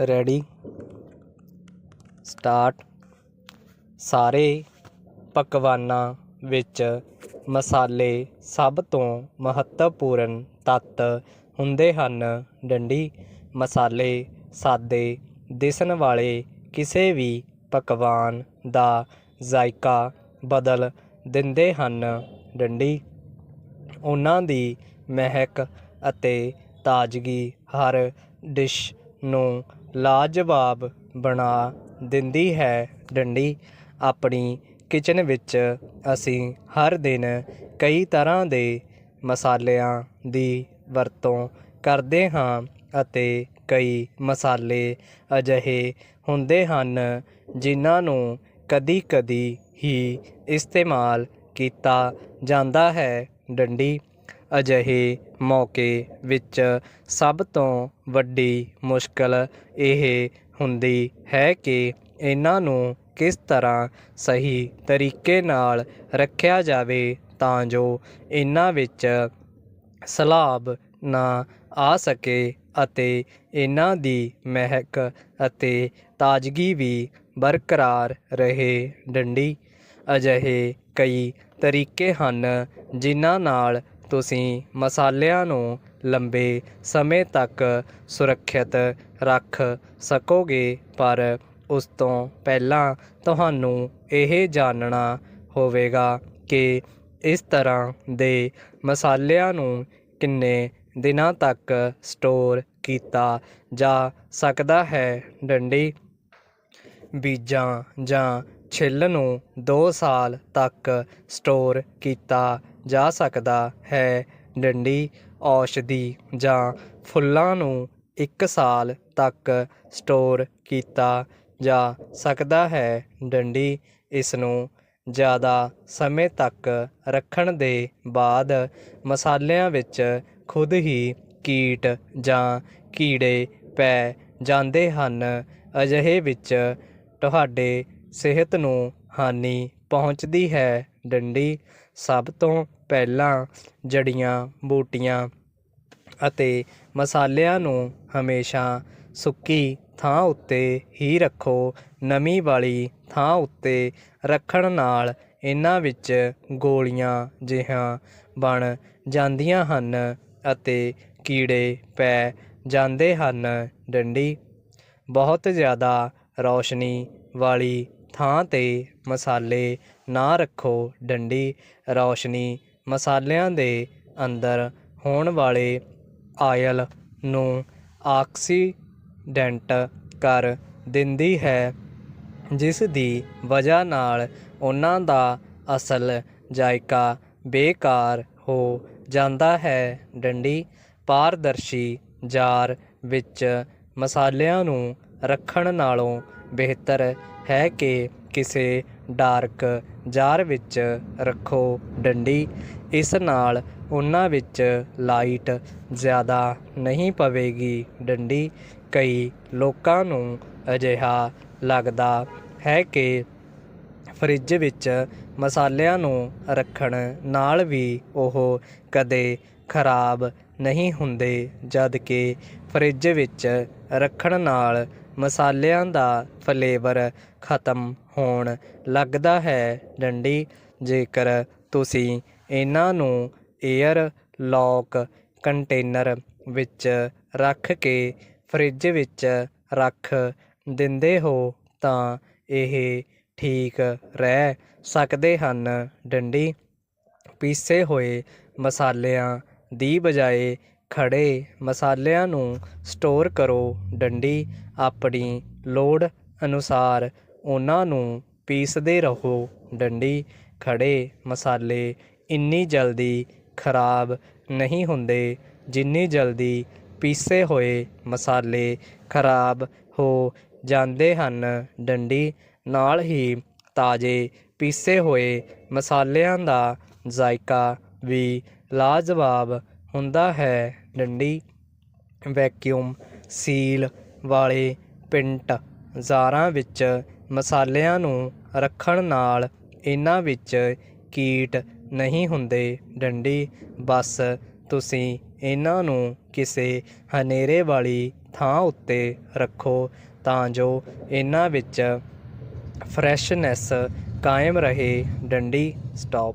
Ready. Start. ਸਾਰੇ ਪਕਵਾਨਾਂ ਵਿੱਚ ਮਸਾਲੇ ਸਭ ਤੋਂ ਮਹੱਤਵਪੂਰਨ ਤੱਤ ਹੁੰਦੇ ਹਨ। ਡੰਡੀ, ਮਸਾਲੇ ਸਾਦੇ ਦਿਸਣ ਵਾਲੇ ਕਿਸੇ ਵੀ ਪਕਵਾਨ ਦਾ ਜ਼ਾਇਕਾ ਬਦਲ ਦਿੰਦੇ ਹਨ। ਡੰਡੀ, ਉਹਨਾਂ ਦੀ ਮਹਿਕ ਅਤੇ ਤਾਜ਼ਗੀ ਹਰ ਡਿਸ਼ ਨੂੰ ਲਾਜਵਾਬ ਬਣਾ ਦਿੰਦੀ ਹੈ ਡੰਡੀ। ਆਪਣੀ ਕਿਚਨ ਵਿੱਚ ਅਸੀਂ ਹਰ ਦਿਨ ਕਈ ਤਰ੍ਹਾਂ ਦੇ ਮਸਾਲਿਆਂ ਦੀ ਵਰਤੋਂ ਕਰਦੇ ਹਾਂ ਅਤੇ ਕਈ ਮਸਾਲੇ ਅਜਿਹੇ ਹੁੰਦੇ ਹਨ ਜਿਨ੍ਹਾਂ ਨੂੰ ਕਦੀ-ਕਦੀ ਹੀ ਇਸਤੇਮਾਲ ਕੀਤਾ ਜਾਂਦਾ ਹੈ। ਡੰਡੀ ਅਜਿਹੇ ਮੌਕੇ ਵਿੱਚ ਸਭ ਤੋਂ ਵੱਡੀ ਮੁਸ਼ਕਲ ਇਹ ਹੁੰਦੀ ਹੈ ਕਿ ਇਹਨਾਂ ਨੂੰ ਕਿਸ ਤਰ੍ਹਾਂ ਸਹੀ ਤਰੀਕੇ ਨਾਲ ਰੱਖਿਆ ਜਾਵੇ ਤਾਂ ਜੋ ਇਹਨਾਂ ਵਿੱਚ ਸਲਾਬ ਨਾ ਆ ਸਕੇ ਅਤੇ ਇਹਨਾਂ ਦੀ ਮਹਿਕ ਅਤੇ ਤਾਜ਼ਗੀ ਵੀ ਬਰਕਰਾਰ ਰਹੇ। ਡੰਡੀ ਅਜਿਹੇ ਕਈ ਤਰੀਕੇ ਹਨ ਜਿਨ੍ਹਾਂ ਨਾਲ ਤੁਸੀਂ ਮਸਾਲਿਆਂ ਨੂੰ ਲੰਬੇ ਸਮੇਂ ਤੱਕ ਸੁਰੱਖਿਅਤ ਰੱਖ ਸਕੋਗੇ, ਪਰ ਉਸ ਤੋਂ ਪਹਿਲਾਂ ਤੁਹਾਨੂੰ ਇਹ ਜਾਣਨਾ ਹੋਵੇਗਾ ਕਿ ਇਸ ਤਰ੍ਹਾਂ ਦੇ ਮਸਾਲਿਆਂ ਨੂੰ ਕਿੰਨੇ ਦਿਨਾਂ ਤੱਕ ਸਟੋਰ ਕੀਤਾ ਜਾ ਸਕਦਾ ਹੈ? ਡੰਡੀ। ਬੀਜਾਂ ਜਾਂ ਛਿੱਲ ਨੂੰ 2 ਸਾਲ ਤੱਕ ਸਟੋਰ ਕੀਤਾ ਜਾ ਸਕਦਾ ਹੈ। ਡੰਡੀ, ਔਸ਼ਧੀ ਜਾਂ ਫੁੱਲਾਂ ਨੂੰ ਇੱਕ ਸਾਲ ਤੱਕ ਸਟੋਰ ਕੀਤਾ ਜਾ ਸਕਦਾ ਹੈ। ਡੰਡੀ ਇਸ ਨੂੰ ਜ਼ਿਆਦਾ ਸਮੇਂ ਤੱਕ ਰੱਖਣ ਦੇ ਬਾਅਦ ਮਸਾਲਿਆਂ ਵਿੱਚ ਖੁਦ ਹੀ ਕੀਟ ਜਾਂ ਕੀੜੇ ਪੈ ਜਾਂਦੇ ਹਨ। ਅਜਿਹੇ ਵਿੱਚ ਤੁਹਾਡੇ ਸਿਹਤ ਨੂੰ ਹਾਨੀ ਪਹੁੰਚਦੀ ਹੈ। ਡੰਡੀ, ਸਭ ਤੋਂ ਪਹਿਲਾਂ ਜੜੀਆਂ, ਬੂਟੀਆਂ ਅਤੇ ਮਸਾਲਿਆਂ ਨੂੰ ਹਮੇਸ਼ਾ ਸੁੱਕੀ ਥਾਂ ਉੱਤੇ ਹੀ ਰੱਖੋ। ਨਮੀ ਵਾਲੀ ਥਾਂ ਉੱਤੇ ਰੱਖਣ ਨਾਲ ਇਹਨਾਂ ਵਿੱਚ ਗੋਲੀਆਂ ਜਿਹੀਆਂ ਬਣ ਜਾਂਦੀਆਂ ਹਨ ਅਤੇ ਕੀੜੇ ਪੈ ਜਾਂਦੇ ਹਨ। ਡੰਡੀ, ਬਹੁਤ ਜ਼ਿਆਦਾ ਰੌਸ਼ਨੀ ਵਾਲੀ ਥਾਂ 'ਤੇ ਮਸਾਲੇ ਨਾ ਰੱਖੋ। ਡੰਡੀ, ਰੌਸ਼ਨੀ ਮਸਾਲਿਆਂ ਦੇ ਅੰਦਰ ਹੋਣ ਵਾਲੇ ਆਇਲ ਨੂੰ ਆਕਸੀਡੈਂਟ ਕਰ ਦਿੰਦੀ ਹੈ, ਜਿਸ ਦੀ ਵਜ੍ਹਾ ਨਾਲ ਉਹਨਾਂ ਦਾ ਅਸਲ ਜਾਇਕਾ ਬੇਕਾਰ ਹੋ ਜਾਂਦਾ ਹੈ। ਡੰਡੀ ਪਾਰਦਰਸ਼ੀ ਜਾਰ ਵਿੱਚ ਮਸਾਲਿਆਂ ਨੂੰ ਰੱਖਣ ਨਾਲੋਂ ਬਿਹਤਰ ਹੈ ਕਿ ਕਿਸੇ ਡਾਰਕ ਜਾਰ ਵਿੱਚ ਰੱਖੋ ਡੰਡੀ। ਇਸ ਨਾਲ ਉਹਨਾਂ ਵਿੱਚ ਲਾਈਟ ਜ਼ਿਆਦਾ ਨਹੀਂ ਪਵੇਗੀ ਡੰਡੀ। ਕਈ ਲੋਕਾਂ ਨੂੰ ਅਜਿਹਾ ਲੱਗਦਾ ਹੈ ਕਿ ਫਰਿੱਜ ਵਿੱਚ ਮਸਾਲਿਆਂ ਨੂੰ ਰੱਖਣ ਨਾਲ ਵੀ ਉਹ ਕਦੇ ਖਰਾਬ ਨਹੀਂ ਹੁੰਦੇ, ਜਦ ਕਿ ਫਰਿੱਜ ਵਿੱਚ ਰੱਖਣ ਨਾਲ ਮਸਾਲਿਆਂ ਦਾ ਫਲੇਵਰ ਖਤਮ ਹੋਣ ਲੱਗਦਾ ਹੈ। ਡੰਡੀ, ਜੇਕਰ ਤੁਸੀਂ ਇਹਨਾਂ ਨੂੰ ਏਅਰ ਲੌਕ ਕੰਟੇਨਰ ਵਿੱਚ ਰੱਖ ਕੇ ਫਰਿੱਜ ਵਿੱਚ ਰੱਖ ਦਿੰਦੇ ਹੋ, ਤਾਂ ਇਹ ਠੀਕ ਰਹਿ ਸਕਦੇ ਹਨ। ਡੰਡੀ, ਪੀਸੇ ਹੋਏ ਮਸਾਲਿਆਂ ਦੀ ਬਜਾਏ ਖੜ੍ਹੇ ਮਸਾਲਿਆਂ ਨੂੰ ਸਟੋਰ ਕਰੋ। ਡੰਡੀ ਆਪਣੀ ਲੋੜ ਅਨੁਸਾਰ ਉਹਨਾਂ ਨੂੰ ਪੀਸਦੇ ਰਹੋ। ਡੰਡੀ ਖੜ੍ਹੇ ਮਸਾਲੇ ਇੰਨੀ ਜਲਦੀ ਖਰਾਬ ਨਹੀਂ ਹੁੰਦੇ ਜਿੰਨੀ ਜਲਦੀ ਪੀਸੇ ਹੋਏ ਮਸਾਲੇ ਖਰਾਬ ਹੋ ਜਾਂਦੇ ਹਨ। ਡੰਡੀ ਨਾਲ ਹੀ ਤਾਜ਼ੇ ਪੀਸੇ ਹੋਏ ਮਸਾਲਿਆਂ ਦਾ ਜ਼ਾਇਕਾ ਵੀ ਲਾਜਵਾਬ ਹੁੰਦਾ ਹੈ। ਡੰਡੀ ਵੈਕਿਊਮ ਸੀਲ ਵਾਲੇ ਪਿੰਟ ਜ਼ਾਰਾਂ ਵਿੱਚ ਮਸਾਲਿਆਂ ਨੂੰ ਰੱਖਣ ਨਾਲ ਇਹਨਾਂ ਵਿੱਚ ਕੀਟ ਨਹੀਂ ਹੁੰਦੇ। ਡੰਡੀ, ਬਸ ਤੁਸੀਂ ਇਹਨਾਂ ਨੂੰ ਕਿਸੇ ਹਨੇਰੇ ਵਾਲੀ ਥਾਂ ਉੱਤੇ ਰੱਖੋ ਤਾਂ ਜੋ ਇਹਨਾਂ ਵਿੱਚ ਫਰੈਸ਼ਨੈਸ ਕਾਇਮ ਰਹੇ। ਡੰਡੀ ਸਟਾਪ